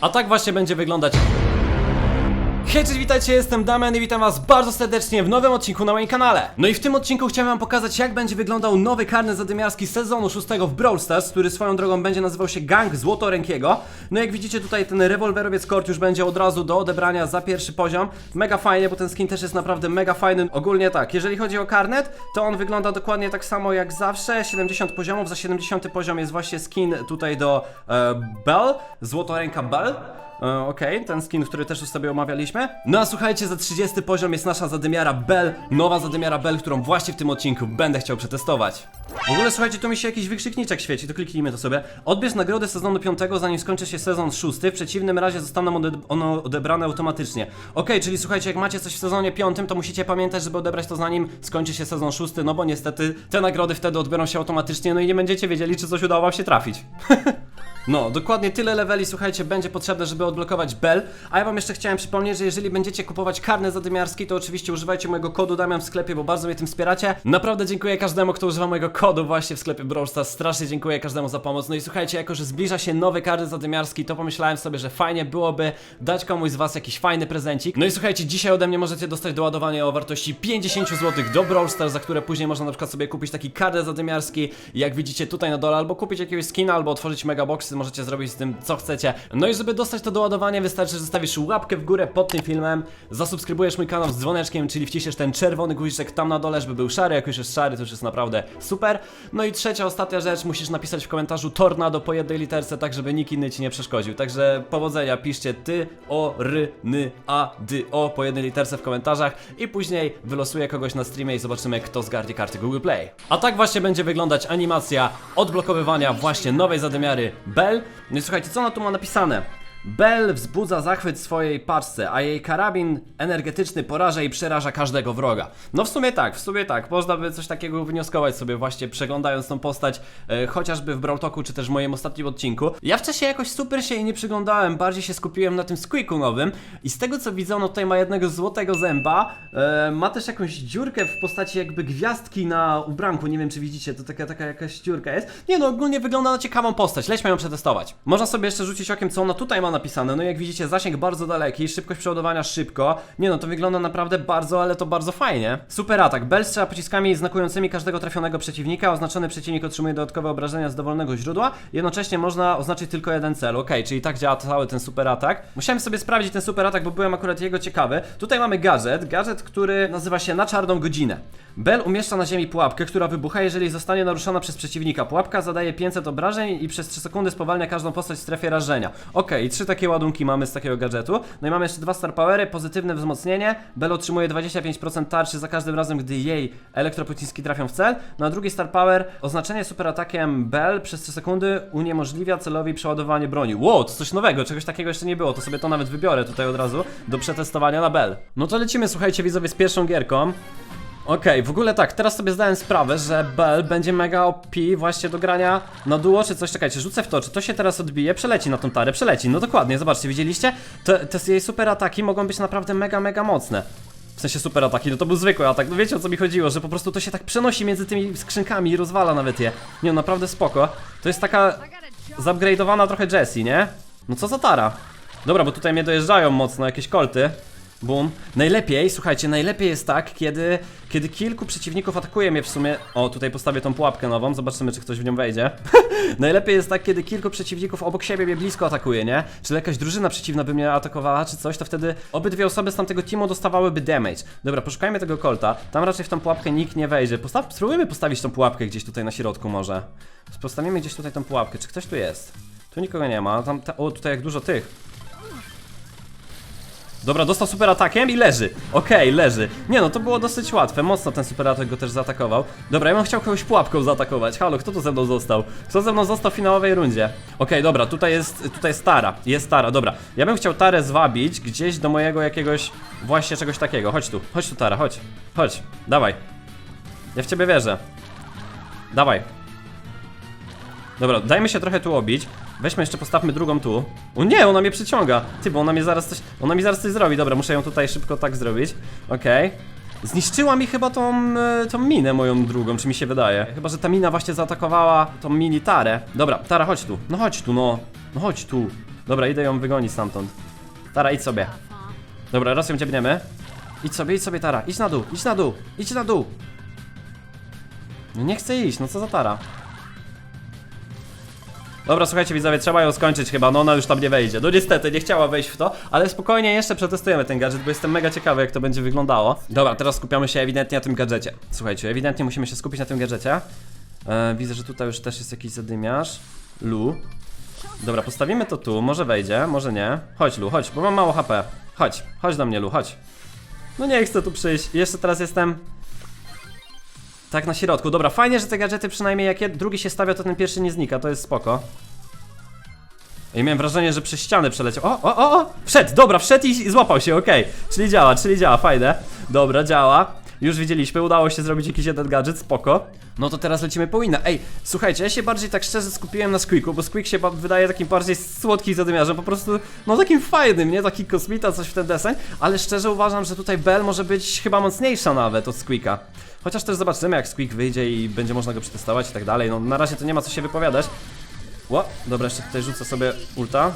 A tak właśnie będzie wyglądać Hej, cześć, witajcie, jestem Damian i witam was bardzo serdecznie w nowym odcinku na moim kanale. No i w tym odcinku chciałem wam pokazać jak będzie wyglądał nowy karny zadymiarski sezonu 6 w Brawl Stars, który swoją drogą będzie nazywał się Gang Złotorękiego. No jak widzicie tutaj ten rewolwerowiec kort już będzie od razu do odebrania za pierwszy poziom. Mega fajnie, bo ten skin też jest naprawdę mega fajny. Ogólnie tak, jeżeli chodzi o karnet, to on wygląda dokładnie tak samo jak zawsze, 70 poziomów, za 70 poziom jest właśnie skin tutaj do e, Bell, Złotoręka Bell. E, Okej, ten skin, który też już sobie omawialiśmy. No a słuchajcie, za 30 poziom jest nasza zadymiara Bell, nowa zadymiara Bell, którą właśnie w tym odcinku będę chciał przetestować. W ogóle słuchajcie, tu mi się jakiś wykrzykniczek świeci, to kliknijmy to sobie. Odbierz nagrodę sezonu 5, zanim skończy się sezon 6, w przeciwnym razie zostaną ode one odebrane automatycznie. Okej, czyli słuchajcie, jak macie coś w sezonie 5, to musicie pamiętać, żeby odebrać to zanim skończy się sezon 6, no bo niestety te nagrody wtedy odbiorą się automatycznie, no i nie będziecie wiedzieli, czy coś udało wam się trafić. No, dokładnie tyle leveli, słuchajcie, będzie potrzebne, żeby odblokować Bell. A ja wam jeszcze chciałem przypomnieć, że jeżeli będziecie kupować karne zadymiarski, to oczywiście używajcie mojego kodu Damian w sklepie, bo bardzo mnie tym wspieracie. Naprawdę dziękuję każdemu, kto używa mojego kodu właśnie w sklepie Brawl Stars. Strasznie dziękuję każdemu za pomoc. No i słuchajcie, jako że zbliża się nowy karny zadymiarski, to pomyślałem sobie, że fajnie byłoby dać komuś z was jakiś fajny prezencik. No i słuchajcie, dzisiaj ode mnie możecie dostać doładowanie o wartości 50 zł do Brawl Stars, za które później można na przykład sobie kupić taki karnet zadymiarski, jak widzicie tutaj na dole, albo kupić jakiegoś skina, albo otworzyć możecie zrobić z tym co chcecie. No i żeby dostać to doładowanie, wystarczy, że zostawisz łapkę w górę pod tym filmem, zasubskrybujesz mój kanał z dzwoneczkiem, czyli wciśniesz ten czerwony guziczek tam na dole, żeby był szary, jak już jest szary, to już jest naprawdę super. No i trzecia, ostatnia rzecz, musisz napisać w komentarzu tornado po jednej literce, tak żeby nikt inny ci nie przeszkodził. Także powodzenia, piszcie ty, o, ry, ny, a, dy, o po jednej literce w komentarzach i później wylosuję kogoś na streamie i zobaczymy, kto zgarnie karty Google Play. A tak właśnie będzie wyglądać animacja odblokowywania właśnie nowej zadymiary Bell. No i słuchajcie, co ona tu ma napisane? Bell wzbudza zachwyt swojej paczce, a jej karabin energetyczny poraża i przeraża każdego wroga. No w sumie tak, w sumie tak. Można by coś takiego wnioskować sobie właśnie przeglądając tą postać, e, chociażby w Brawl Talku, czy też w moim ostatnim odcinku. Ja wcześniej jakoś super się jej nie przyglądałem, bardziej się skupiłem na tym Squeaku nowym i z tego co widzę, no tutaj ma jednego złotego zęba, e, ma też jakąś dziurkę w postaci jakby gwiazdki na ubranku, nie wiem czy widzicie, to taka, taka jakaś dziurka jest. Nie no, ogólnie wygląda na ciekawą postać, lećmy ją przetestować. Można sobie jeszcze rzucić okiem, co ona tutaj ma napisane, no jak widzicie, zasięg bardzo daleki, szybkość przeładowania szybko. Nie no, to wygląda naprawdę bardzo, ale to bardzo fajnie. Super atak. Bell strzela pociskami znakującymi każdego trafionego przeciwnika. Oznaczony przeciwnik otrzymuje dodatkowe obrażenia z dowolnego źródła. Jednocześnie można oznaczyć tylko jeden cel. Ok, czyli tak działa cały ten super atak. Musiałem sobie sprawdzić ten super atak, bo byłem akurat jego ciekawy. Tutaj mamy gadżet, gadżet, który nazywa się na czarną godzinę. Bell umieszcza na ziemi pułapkę, która wybucha, jeżeli zostanie naruszona przez przeciwnika. Pułapka zadaje 500 obrażeń i przez 3 sekundy spowalnia każdą postać w strefie rażenia. I trzy takie ładunki mamy z takiego gadżetu. No i mamy jeszcze dwa star powery, pozytywne wzmocnienie. Bell otrzymuje 25% tarczy za każdym razem, gdy jej elektropociski trafią w cel. No a drugi star power, oznaczenie super atakiem Bell przez 3 sekundy uniemożliwia celowi przeładowanie broni. Wow, to coś nowego, czegoś takiego jeszcze nie było, to sobie to nawet wybiorę tutaj od razu do przetestowania na Bell. No to lecimy, słuchajcie widzowie, z pierwszą gierką. Okej, w ogóle tak, teraz sobie zdałem sprawę, że Bell będzie mega OP właśnie do grania na duo czy coś. Czekajcie, rzucę w to, czy to się teraz odbije, przeleci na tą tarę, przeleci. No dokładnie, zobaczcie, widzieliście? Te, te jej super ataki mogą być naprawdę mega, mega mocne. W sensie super ataki, no to był zwykły atak, no wiecie o co mi chodziło, że po prostu to się tak przenosi między tymi skrzynkami i rozwala nawet je. Nie, no naprawdę spoko. To jest taka zupgrade'owana trochę Jessie, nie? No co za tara? Dobra, bo tutaj mnie dojeżdżają mocno jakieś kolty. Boom. Najlepiej, słuchajcie, najlepiej jest tak, kiedy, kiedy kilku przeciwników atakuje mnie w sumie. O, tutaj postawię tą pułapkę nową, zobaczymy, czy ktoś w nią wejdzie. najlepiej jest tak, kiedy kilku przeciwników obok siebie mnie blisko atakuje, nie? Czyli jakaś drużyna przeciwna by mnie atakowała, czy coś, to wtedy obydwie osoby z tamtego teamu dostawałyby damage. Dobra, poszukajmy tego kolta. Tam raczej w tą pułapkę nikt nie wejdzie. Postaw, spróbujmy postawić tą pułapkę gdzieś tutaj na środku może. Postawimy gdzieś tutaj tą pułapkę. Czy ktoś tu jest? Tu nikogo nie ma. Tam, ta, o, tutaj jak dużo tych. Dobra, dostał super atakiem i leży. Okej, leży. Nie no, to było dosyć łatwe. Mocno ten super atak go też zaatakował. Dobra, ja bym chciał kogoś pułapką zaatakować. Halo, kto tu ze mną został? Kto ze mną został w finałowej rundzie? Okej, dobra, tutaj jest, tutaj jest Tara. Jest Tara, dobra. Ja bym chciał Tarę zwabić gdzieś do mojego jakiegoś właśnie czegoś takiego. Chodź tu, chodź tu Tara, chodź. Chodź, dawaj. Ja w ciebie wierzę. Dawaj. Dobra, dajmy się trochę tu obić. Weźmy jeszcze, postawmy drugą tu. O nie, ona mnie przyciąga. Ty, bo ona mnie zaraz coś. Ona mi zaraz coś zrobi. Dobra, muszę ją tutaj szybko tak zrobić. Okej. Zniszczyła mi chyba tą, e, tą minę moją drugą, czy mi się wydaje. Chyba, że ta mina właśnie zaatakowała tą mini tarę. Dobra, Tara, chodź tu. No chodź tu, no. No chodź tu. Dobra, idę ją wygonić stamtąd. Tara, idź sobie. Dobra, raz ją dziebniemy. Idź sobie, idź sobie, Tara. Idź na dół, idź na dół, idź na dół. No nie chcę iść, no co za Tara. Dobra, słuchajcie widzowie, trzeba ją skończyć chyba, no ona już tam nie wejdzie. No niestety, nie chciała wejść w to, ale spokojnie jeszcze przetestujemy ten gadżet, bo jestem mega ciekawy jak to będzie wyglądało. Dobra, teraz skupiamy się ewidentnie na tym gadżecie. Słuchajcie, ewidentnie musimy się skupić na tym gadżecie. E, widzę, że tutaj już też jest jakiś zadymiarz. Lu. Dobra, postawimy to tu, może wejdzie, może nie. Chodź Lu, chodź, bo mam mało HP. Chodź, chodź do mnie Lu, chodź. No nie chcę tu przyjść, jeszcze teraz jestem... Tak na środku, dobra, fajnie, że te gadżety przynajmniej jak drugi się stawia, to ten pierwszy nie znika, to jest spoko. I miałem wrażenie, że przez ścianę przeleciał. O, o, o, o! Wszedł, dobra, wszedł i złapał się, okej. Czyli działa, czyli działa, fajne. Dobra, działa. Już widzieliśmy, udało się zrobić jakiś jeden gadżet, spoko. No to teraz lecimy po inne. Ej, słuchajcie, ja się bardziej tak szczerze skupiłem na Squeaku, bo Squeak się wydaje takim bardziej słodkim zadymiarzem, po prostu, no takim fajnym, nie? Taki kosmita, coś w ten deseń, ale szczerze uważam, że tutaj Bell może być chyba mocniejsza nawet od Squeaka. Chociaż też zobaczymy, jak Squeak wyjdzie i będzie można go przetestować i tak dalej. No na razie to nie ma co się wypowiadać. Ło, dobra, jeszcze tutaj rzucę sobie ulta.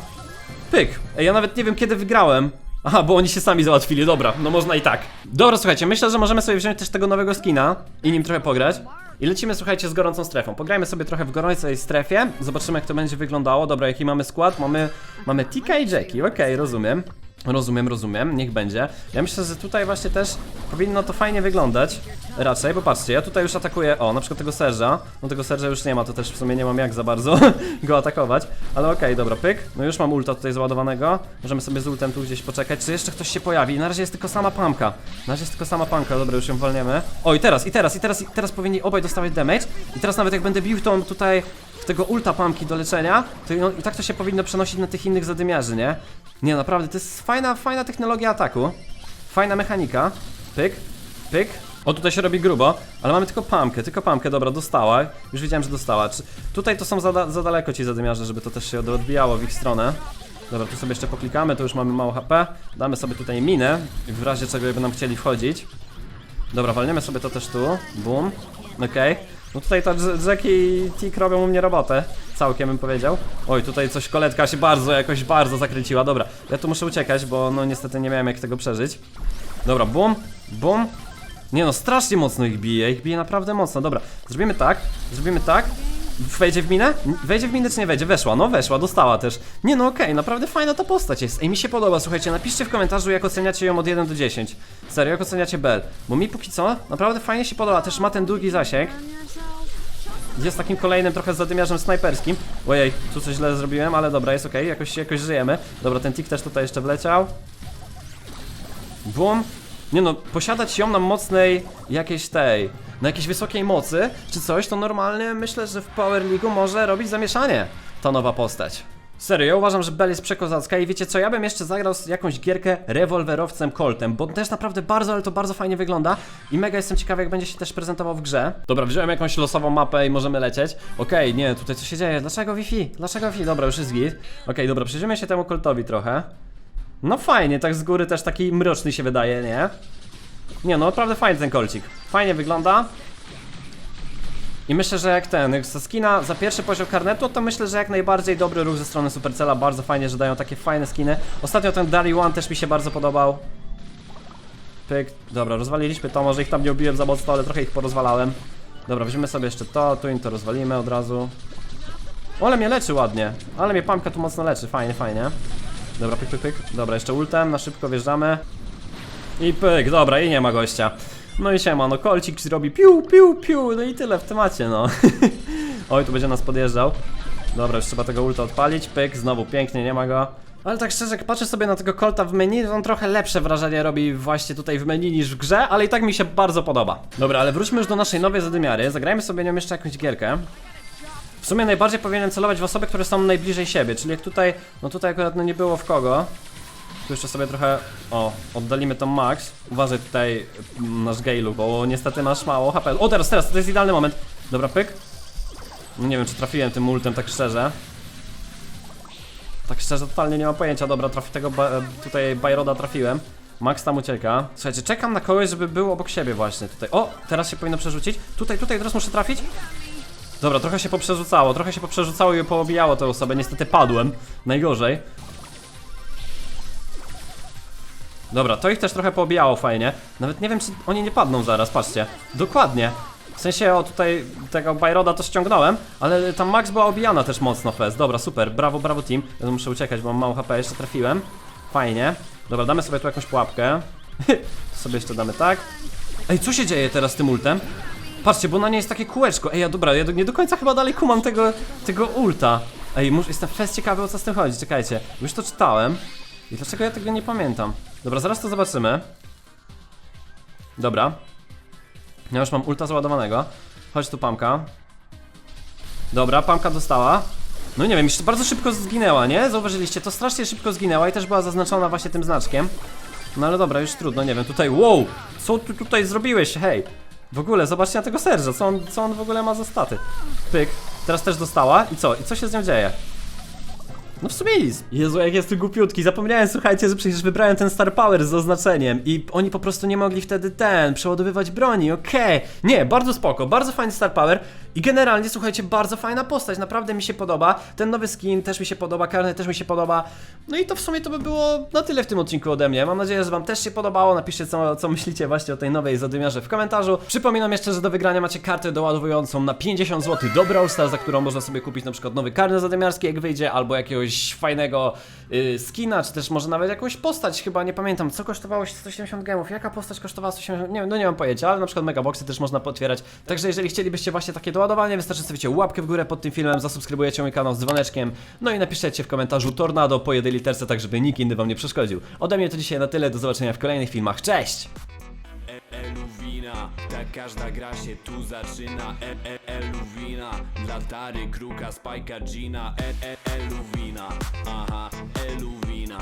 Pyk! Ej, ja nawet nie wiem kiedy wygrałem. Aha, bo oni się sami załatwili, dobra, no można i tak. Dobra, słuchajcie, myślę, że możemy sobie wziąć też tego nowego skina i nim trochę pograć. I lecimy, słuchajcie, z gorącą strefą. Pograjmy sobie trochę w gorącej strefie, zobaczymy jak to będzie wyglądało. Dobra, jaki mamy skład? Mamy, mamy Tika i Jackie, okej, rozumiem. Rozumiem, rozumiem, niech będzie. Ja myślę, że tutaj właśnie też powinno to fajnie wyglądać. Raczej, bo patrzcie, ja tutaj już atakuję, o, na przykład tego Serża. No tego Serża już nie ma, to też w sumie nie mam jak za bardzo go atakować. Ale okej, dobra, pyk. No już mam ulta tutaj załadowanego. Możemy sobie z ultem tu gdzieś poczekać, czy jeszcze ktoś się pojawi. Na razie jest tylko sama pamka. Na razie jest tylko sama pamka, dobra, już ją walniemy. O, i teraz, i teraz, i teraz, i teraz powinni obaj dostawać damage. I teraz nawet jak będę bił tą tutaj w tego ulta pamki do leczenia, to i tak to się powinno przenosić na tych innych zadymiarzy, nie? Nie, naprawdę, to jest fajna, fajna technologia ataku. Fajna mechanika. Pyk, pyk. O, tutaj się robi grubo, ale mamy tylko pamkę, tylko pamkę, dobra, dostała. Już wiedziałem, że dostała. Czy... Tutaj to są za, za daleko ci zadymiarze, żeby to też się od- odbijało w ich stronę. Dobra, tu sobie jeszcze poklikamy, to już mamy mało HP. Damy sobie tutaj minę, w razie czego nam chcieli wchodzić. Dobra, walniemy sobie to też tu. Boom. Okej. No tutaj ta Jackie i Tik robią u mnie robotę. Całkiem bym powiedział. Oj, tutaj coś koletka się bardzo, jakoś bardzo zakręciła. Dobra, ja tu muszę uciekać, bo no niestety nie miałem jak tego przeżyć. Dobra, boom, boom. Nie no, strasznie mocno ich bije, ich bije naprawdę mocno. Dobra, zrobimy tak, zrobimy tak. Wejdzie w minę? Wejdzie w minę czy nie wejdzie? Weszła, no weszła, dostała też. Nie no okej, naprawdę fajna ta postać jest. Ej, mi się podoba, słuchajcie, napiszcie w komentarzu jak oceniacie ją od 1 do 10. Serio, jak oceniacie Bell? Bo mi póki co naprawdę fajnie się podoba, też ma ten długi zasięg. Jest takim kolejnym trochę zadymiarzem snajperskim. Ojej, tu coś źle zrobiłem, ale dobra, jest okej, jakoś, jakoś żyjemy. Dobra, ten tik też tutaj jeszcze wleciał. Bum. Nie no, posiadać ją na mocnej jakiejś tej, na jakiejś wysokiej mocy, czy coś, to normalnie myślę, że w Power League może robić zamieszanie ta nowa postać. Serio, ja uważam, że Bell jest przekozacka i wiecie co, ja bym jeszcze zagrał jakąś gierkę rewolwerowcem Coltem, bo też naprawdę bardzo, ale to bardzo fajnie wygląda i mega jestem ciekawy jak będzie się też prezentował w grze. Dobra, wziąłem jakąś losową mapę i możemy lecieć. Okej, nie, tutaj co się dzieje? Dlaczego Wi-Fi? Dlaczego Wi-Fi? Dobra, już jest git. Okej, dobra, przyjrzyjmy się temu Coltowi trochę. No fajnie, tak z góry też taki mroczny się wydaje, nie? Nie no, naprawdę fajny ten kolcik. Fajnie wygląda. I myślę, że jak ten, jak skina za pierwszy poziom karnetu, to myślę, że jak najbardziej dobry ruch ze strony Supercella. Bardzo fajnie, że dają takie fajne skiny. Ostatnio ten Dali One też mi się bardzo podobał. Pyk. Dobra, rozwaliliśmy to, może ich tam nie ubiłem za mocno, ale trochę ich porozwalałem. Dobra, weźmiemy sobie jeszcze to, tu im to rozwalimy od razu. O, ale mnie leczy ładnie. Ale mnie pamka tu mocno leczy, fajnie, fajnie. Dobra, pyk, pyk, pyk. Dobra, jeszcze ultem, na szybko wjeżdżamy. I pyk, dobra, i nie ma gościa. No i siema, no kolcik zrobi piu, piu, piu, no i tyle w temacie, no. Oj, tu będzie nas podjeżdżał. Dobra, już trzeba tego ulta odpalić, pyk, znowu pięknie, nie ma go. Ale tak szczerze, jak patrzę sobie na tego kolta w menu, to on trochę lepsze wrażenie robi właśnie tutaj w menu niż w grze, ale i tak mi się bardzo podoba. Dobra, ale wróćmy już do naszej nowej zadymiary, zagrajmy sobie nią jeszcze jakąś gierkę. W sumie najbardziej powinienem celować w osoby, które są najbliżej siebie, czyli jak tutaj, no tutaj akurat no nie było w kogo. Tu jeszcze sobie trochę, o, oddalimy to max. Uważaj tutaj mm, nasz Gailu, bo niestety masz mało HP. O, teraz, teraz, to jest idealny moment. Dobra, pyk. No Nie wiem, czy trafiłem tym ultem, tak szczerze. Tak szczerze, totalnie nie mam pojęcia. Dobra, trafi tego ba tutaj Byroda trafiłem. Max tam ucieka. Słuchajcie, czekam na kogoś, żeby był obok siebie właśnie tutaj. O, teraz się powinno przerzucić. Tutaj, tutaj, teraz muszę trafić. Dobra, trochę się poprzerzucało, trochę się poprzerzucało i poobijało tę osobę. Niestety padłem. Najgorzej. Dobra, to ich też trochę poobijało fajnie. Nawet nie wiem, czy oni nie padną zaraz, patrzcie. Dokładnie. W sensie, o tutaj tego Byroda to ściągnąłem, ale tam Max była obijana też mocno fest. Dobra, super, brawo, brawo team. Ja muszę uciekać, bo mam mało HP, jeszcze trafiłem. Fajnie. Dobra, damy sobie tu jakąś pułapkę. sobie jeszcze damy tak. Ej, co się dzieje teraz z tym ultem? Patrzcie, bo na nie jest takie kółeczko. Ej, ja dobra, ja do, nie do końca chyba dalej kumam tego, tego ulta. Ej, mus, jestem fest ciekawy o co z tym chodzi, czekajcie. Już to czytałem. I dlaczego ja tego nie pamiętam? Dobra, zaraz to zobaczymy. Dobra. Ja już mam ulta załadowanego. Chodź tu, Pamka. Dobra, Pamka dostała. No nie wiem, jeszcze bardzo szybko zginęła, nie? Zauważyliście, to strasznie szybko zginęła i też była zaznaczona właśnie tym znaczkiem. No ale dobra, już trudno, nie wiem, tutaj, wow! Co ty tutaj zrobiłeś, hej? W ogóle, zobaczcie na tego Serża, co on, co on w ogóle ma za staty. Pyk, teraz też dostała i co? I co się z nią dzieje? No w sumie nic. Jezu, jak jest tu głupiutki. Zapomniałem, słuchajcie, że przecież wybrałem ten Star Power z oznaczeniem i oni po prostu nie mogli wtedy ten, przeładowywać broni, okej. Nie, bardzo spoko, bardzo fajny Star Power i generalnie, słuchajcie, bardzo fajna postać, naprawdę mi się podoba. Ten nowy skin też mi się podoba, karny też mi się podoba. No i to w sumie to by było na tyle w tym odcinku ode mnie. Mam nadzieję, że wam też się podobało. Napiszcie, co, co myślicie właśnie o tej nowej zadymiarze w komentarzu. Przypominam jeszcze, że do wygrania macie kartę doładowującą na 50 zł do Brawl Stars, za którą można sobie kupić na przykład nowy karny zadymiarski, jak wyjdzie, albo jakiegoś fajnego y, skina, czy też może nawet jakąś postać, chyba nie pamiętam, co kosztowało 170 gemów, jaka postać kosztowała 170, nie no nie mam pojęcia, ale na przykład megaboxy też można potwierać. Także jeżeli chcielibyście właśnie takie doładowanie, wystarczy stawicie łapkę w górę pod tym filmem, zasubskrybujecie mój kanał z dzwoneczkiem, no i napiszecie w komentarzu tornado po jednej literce, tak żeby nikt inny wam nie przeszkodził. Ode mnie to dzisiaj na tyle, do zobaczenia w kolejnych filmach, cześć! Tak każda gra się tu zaczyna e, e, dla Tary, Kruka, Spajka, Gina e, e, aha, Eluwina